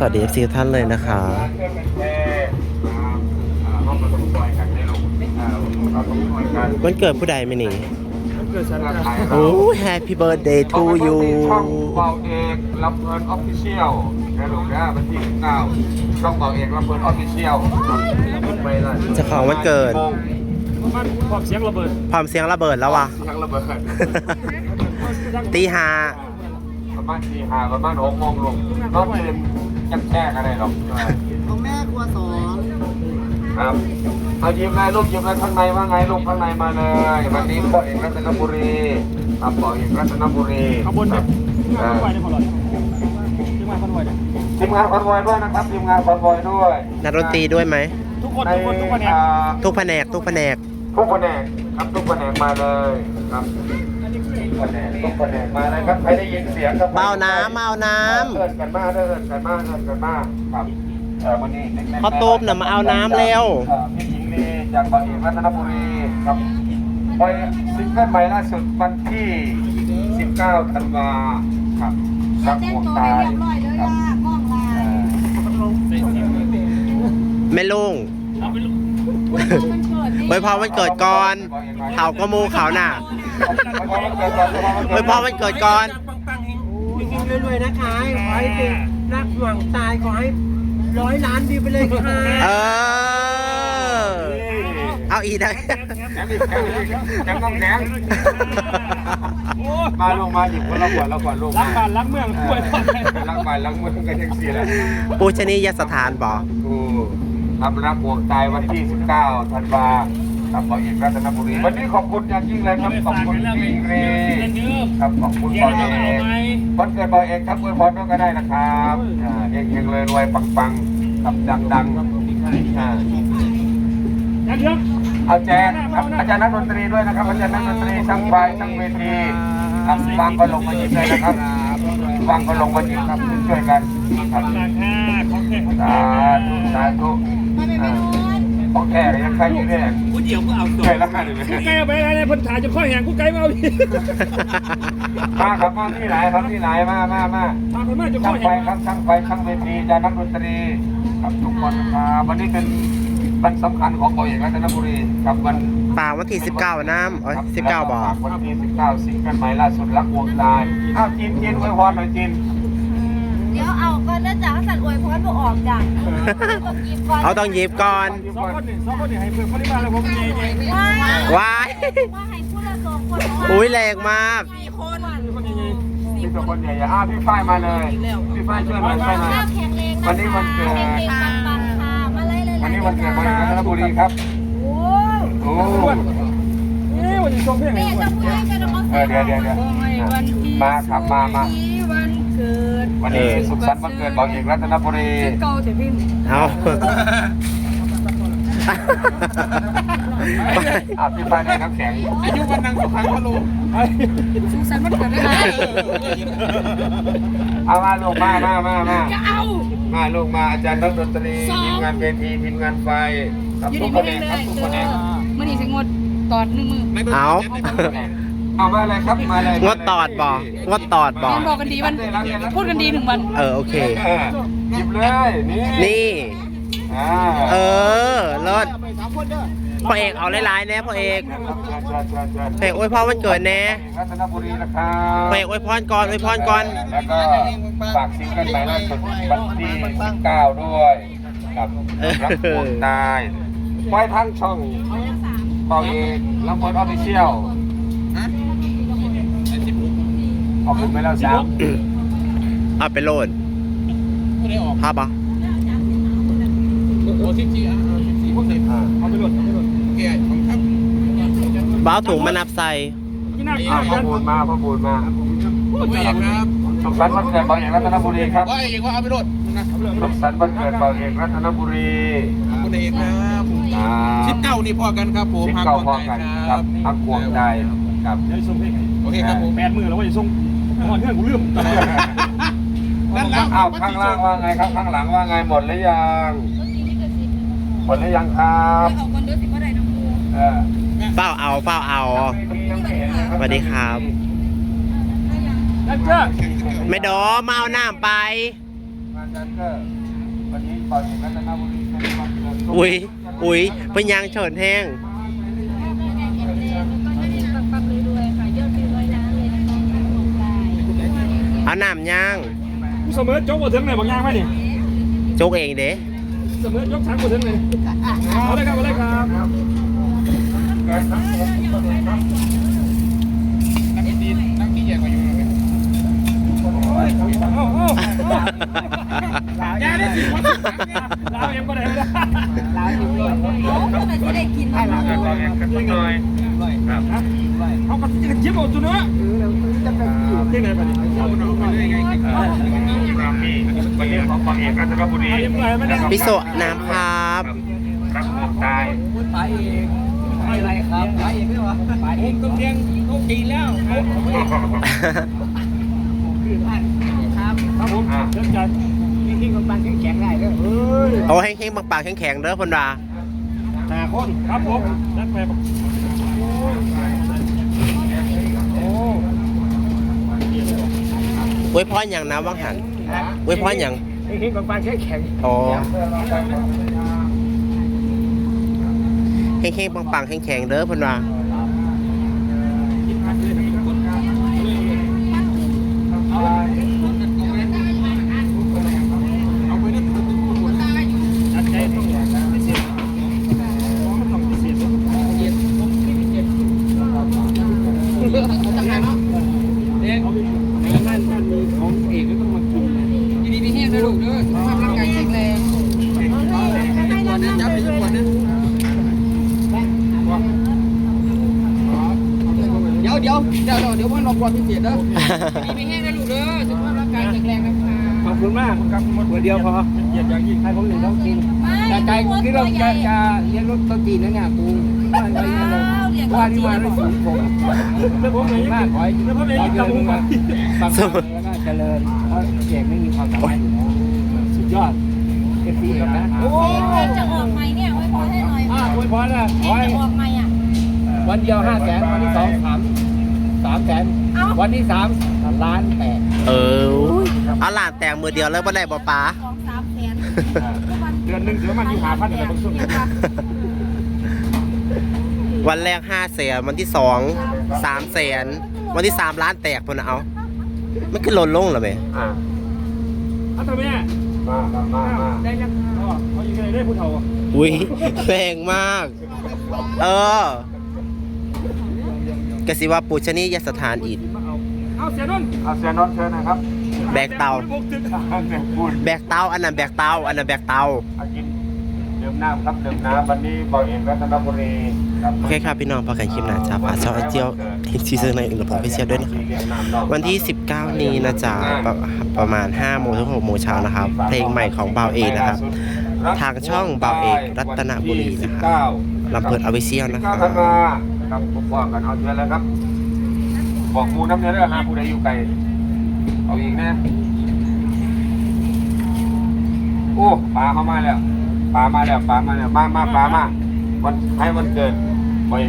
สวัสดี FC ทุกท่านเลยนะคะ วันเกิดผู้ใดไหมนี่เกิดฉันค่ะโอ้ Happy birthday to you ช่องเบาเอกลำเพลินออฟฟิเชียลนะลูกนะวันที่9ช่องเบาเอกลำเพลินออฟฟิเชียลไปละเจ้าของวันเกิดมันความเสียงระเบิดพร้อมเสียงระเบิดแล้ววะเสียงระเบิดตีหาประมาณสี่ห้าประมาณหกโมงลงนอนเต็ม จักแช่กันได้หรอกของแม่ครัวสองครับเอายิ้มเลยลูกยิ้มเลยข้างในว่าไงลูกข้างในมาเลยวันนี้เบาเอกรัตนบุรีครับเบาเอกรัตนบุรีข้างบนคเนี่รัยบที่มาคอนวอยได้พอหรอที่มาคอนวอยเนี่ยทีมงานคอนวอยด้วยนะครับทีมงานคอนวอยด้วยนักดนตรีด้วยไหมทุกคนในทุกคนทุกคนเนี่ยอ่าทุกแผนกทุกแผนกทุกแผนกครับทุกแผนกมาเลยครับ ทุกแผนกทุกแผนมาเลยครับใครได้ยินเสียงครับเบาน้ำเบาน้เอินกันมาเอินกันมาเอินกันมาครับเออวันนี้เด็กๆข้าวต้มน่ะมาเอาน้ำเร็วเอ่อพี่หญิงลีจากบางเอกรัตนบุรีครับไปซิงเกิลใหม่ล่าสุดวันที่ 19ธันวาครับรักเต้นห่วงตัวตายเรียบร้อยเลยครับล่ะมองลาเอ่ยอแม่ลุงมันเกิดไว้พอวันเกิดก่อนเขาก็มูเขาน่ะ ไว้พอวันเกิดก่อนจริงๆรวยๆนะคะขอให้เป็นรักหวังตายขอให้ร้อยล้านดีไปเลยค่ะเออ เอาอีกได้แข็งอีกแข็งอีกแข็งต้องแข็งมาลงมาหยิบคนละขวดละขวดลงล้างมาบ้านล้างเมืองกล้วยทอดล้างบ้านล้างเมืองกันยังสี่แหละปูชนียสถานบอกถูกทำรักห่วงตายวันที่ 19ธันวาค รับบอเอกรัตนบุรีวันนี้ขอบคุณอย่างยิ่งเลยครับขอบคุณพี่เรครับขอบคุณบอเอกวันเกิดบอเอกครับอวยพรด้วยก็ได้นะครับอ่าเฮงๆเลยรวยปังๆครับดังๆอ่ายังเยอะเอาแจกครับอาจารย์นักดนตรีด้วยนะครับอาจารย์นักดนตรีช่างไฟช่างเวทีครับวางก็ลงมาหยิบเลยนะครับวางก็ลงมาหยิบครับช่วยกันครับราคาของแค่ของสาธุสาธุ ของแก่เลยยังใครอยู่เนี่ยกูเดี๋ยวก็เอาใช่แล้วกันเลยกูไก่ไปอะไรพันถ่ายจะข้อแหงกูไก่มาเอาอีกมาครับมาที่ไหนครับที่ไหนมามามาพาไปมาจะข้ช่าองแหไฟงครับช่างไฟช่างเวทีอาจารย์นักดนตรีครับทุกคนครับวันนี้เป็นวันสำคัญของบอยเอกรัตนบุรีครับวันป่าวันที่19น้ำอ๋อ19บอกวันที่19ซิงเกิลใหม่ล่าสุดรักวงตายอ้าวจีนจีนอวยพรหน่อยจีน เดี๋ยวเอาก็น่าจะสัตว์อวยพรบ่ออกจ้ะต้องกินก่อนเอาต้องหยิบก่อนสองคนนี่สองคนนี่ให้เพื่อนคนที่บ้านแล้วผมเย่เย่ว้าวว้ายว่าให้ผู้ละสองคนอุ้ยแรงมากสี่คนคนเย่พี่ตัวคนใหญ่ๆอ้าวพี่ฝ้ายมาเลยพี่ฝ้ายช่วยหน่อยช่วยหน่อยข้าวแข็งแรงนะคะวันนี้วันเกิดแข็งแรงปังๆค่ะมาเลยเลยวันนี้วันเกิดบอยเอกรัตนบุรีครับโอ้โอ้เอ้วันนี้ชมเพียงไงแม่จะพูดให้กันนะเออเดี๋ยวเดี๋ยวเดี๋ยวมาครับมามาวันเกิด วันนี้สุขสันต์วันเกิดบอยเอกรัตนบุรีเก่าแต่พี่เอาอะพี่ฝ้ายได้น้ำแข็งอายุวันนังสุขังพะลุงสุขสันต์วันเกิดนะคะเอามาลูกมามามามาจะเอามาลูกมาอาจารย์นักดนตรีทีมงานเวทีทีมงานไฟครับอยู่ทุกดีคไม่นเอได้งเลครับยทุกเอคนเองอมันนี่สิงดตอดหนึ่งมือเอา เอามาเลยครับมาเลยงดตอดบอกงดตอดบอยังบอกกันดีวัน พูดกันดีหนึ่งวัน เออโอเค เออหยิบเลยนี่นี่ อ่าเออเลิศพ่อเอกเอาหลายๆแน่พ่อเอกเชิญเชิญเชิญพ่อเอกอวยพรวันเกิดแน่รัตนบุรีนะครับพ่อเอกอวยพรก่อนอวยพรก่อน แล้วก็ฝากซิงเกิลใหม่ล่าสุดวันที่19ด้วยกับรักวงตายไว้ทั้งช่องเป่าเอกลำพลออฟฟิเชียล ขอบคุณไปแล้วสามเอาไปโหลดภาพปะเอาไปหลดเอาไปหลดบ้าวถุงมานับใส่กินหน้ากินหอ่าน้าพ่อกันบูนมาพ่อบูนมาครับสุขสันต์วันเกิดเป่าเอกรัตนบุรีครับว่าเอกว่าเอาไปรถนะสุขสันต์วันเกิดเป่าเอกรัตนบุรีคุณเอกครับอ่าชิปเก้านี่พอกันครับผมสิบพักเก้าก่พออนกันคครัรับบพักห่วงใจครับเดี๋ยวส่งเพลงโอเคครับผมแปดมือแล้วว่าจะส่ง หอนเพื่อนกูลืมด้านหลังอ้าวข้างล่างว่าไงครับ ข้างหลังว่าไงหมดหรือยังหมดหรือยังครับเอาคนเดียวสิบ่ได้น้ำมูเออเฝ้าเอาเฝ้าเอาสวัสดีครับนั่นเจ้าไม่ดอมาเอาน้ำไปมานั้นก็วันนี้ปล่อยเอกรัตนบุรีเป็นวันเกิดอุ้ยอุ้ยเป็นยางเฉินแห้งปังๆรวยๆค่ะยอดวิวร้อยล้านเลยนะคะทางของกาย เอาน้ำ ย่างเสมอจกบ่ถึงไหนบางอย่างไหมนี่โจกเองเด้เสมอยกช้างบ่ถึงเลยเอาเลยครับเอาเลยครับนักดีนักดีใหญ่กว่าอยู่เลยเอาเอาอย่าได้สิว่าลาวยังบ่ได้ไม่ได้โอ้ทำไมจะได้กินมากเกิดปล่อยเอกกันสักหน่อยครับเอาก็จะจิ้มเอาตัวเนื้อ ที่ไหนไปนี่เอาเอาไปเลยไงครับนี่วันนี้ของปล่อยเอกรัตนบุรีพิโซน้ำครับรักหมวกตายไปเองอะไรครับไปเองไม่หรอไปเองต้องเลี้ยงต้องกินแล้วครับครับผมเชิญจัดยิ่งๆปังแข็งๆได้เด้อเฮ้ยเอาแห้งๆปากๆแข็งๆเด้อคนว่าหาคนครับผมนักแป อวยพรอย่างนะว่างหันอวยพรอย่างยิ่งๆคนปังแข็งอ๋อแห้งๆปังๆแข็งๆเด้อคนว่า อันใจต้องพิเศษต้องพิเศษเย็นผมพิเศษต้องหาเนาะเด็ก ๆนั่นนั่นมีของเอกก็ต้องมากินนะ ยิน ดีมีแห้งนะลูกเด้อสุขภาพร่างกายแข็งแรงจับไปทุกคนนะเดี๋ยวเดี๋ยวเดี๋ยวเดี๋ยวพ่อรอความพิเศษเด้อยินดีมีแห้งนะลูกเด้อสุขภาพร่างกายแข็งแรงนะคะขอบคุณมากครับหมดหัวเดียวพอเกียรติอย่างยิ่งให้ผมหนึ่งต้องกินแต่ใจกูที่เราจะจะเลี้ยงรถต้องกินนะเนี่ยกูว่าที่มาได้สูงผมแล้วผมเองมากขอให้แล้วผมเองขอบเจมืริอญมามาฟังแล้วก็ เจริญเพราะเสียงไม่มีความสามารถอยู่แล้วสุดยอดเอฟซีครับนะโอ้เพลงจะออกไหมเนี่ยไว้พอให้หน่อยอ่าอวยพรนะเพขลองให้จะออกไหมอะ วันเดียวห้าแสนวันที่สองสามสามแสนเอ้า วันที่สามล้านแปดเออเอาหลานแต่งมือเดียวแล้วบ่ได้บ่ป๋า สองสามแสนเดือนหนึ่งเดี๋ยวมันอยู่หาพันอะไรบางช่วงวันแรกห้าแสนวันที่สองสามแสนวันที่สามล้านแตกพนนะเอา มันคือหล่นลงเหรอไหมอ่าอะทำไมมาครับมามาได้แล้วอ๋อเขาอยู่ไหนได้ผู้เฒ่าอุ้ยแรงมาก เออกสิว่าปูชนียสถานอีกมาเอาเอาเสียนนท์เอาเสียนนท์เชิญนะครับแบกเตาบุกถึงเนี่ยคุณแบกเตาอันนั้นแบกเตาอันนั้นแบกเตาอากิน ดื่มน้ำครับดื่มน้ำวันนี้ปล่อยเอกรัตนบุรีครับโอเคครับพี่น้องพอกันคลิปหน้าจ้าฝากช่องไอเจียวทีเซอร์ในอื่นกับผมไปเชียร์ด้วยนะครับวันที่ 19 นี้นะจ๊ะประประมาณ5โมงถึง6โมงเช้านะครับ เพลงใหม่ของบ่าวเอกนะครับ ทางช่องบ่าวเอกรัตนบุรีนะครับลำเพลินอวิเชียลนะคครัรับบมาครับผมบอกกันเอาเชิญแล้วครับ บอกหมูน้ำเนื้อเด้อหาผู้ใดอยู่ไกลเอาอีกนะโอ้ปลาเข้ามาแล้ว ปลามาแล้วปลามาแล้วมามาปลามาวันให้วันเกิด